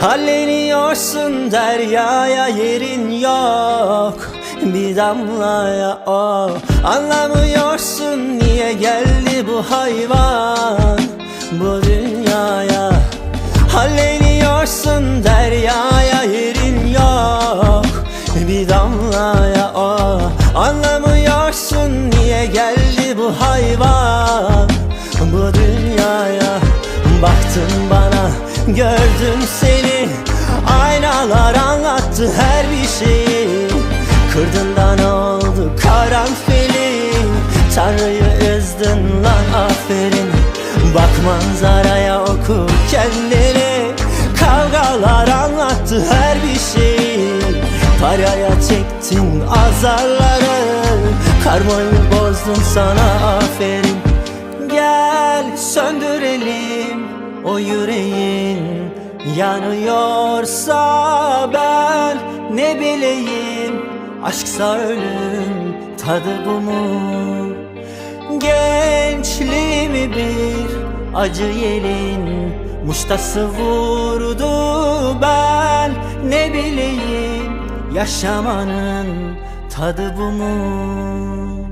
Halleniyorsun deryaya yerin yok. Bir damlaya o. Anlamıyorsun niye geldi bu hayvan Bu dünyaya. Halleniyorsun deryaya yerin yok. Bir damlaya o. Anlamıyorsun niye geldi bu hayvan Bu dünyaya. Baktın bana gördüm seni. Aynalar anlattı her bir şeyi. Kırdın da ne oldu karanfili. Tanrı'yı üzdün lan aferin. Bak manzaraya oku kendini. Kavgalar anlattı her bir şeyi. Paraya çektin azarları. Karmayı bozdun sana aferin. Gel söndürelim o yüreğin Yanıyorsa ben ne bileyim Aşksa ölüm tadı bu mu? Gençliğimi bir acı yelin Muştası vurdu ben ne bileyim Yaşamanın tadı bu mu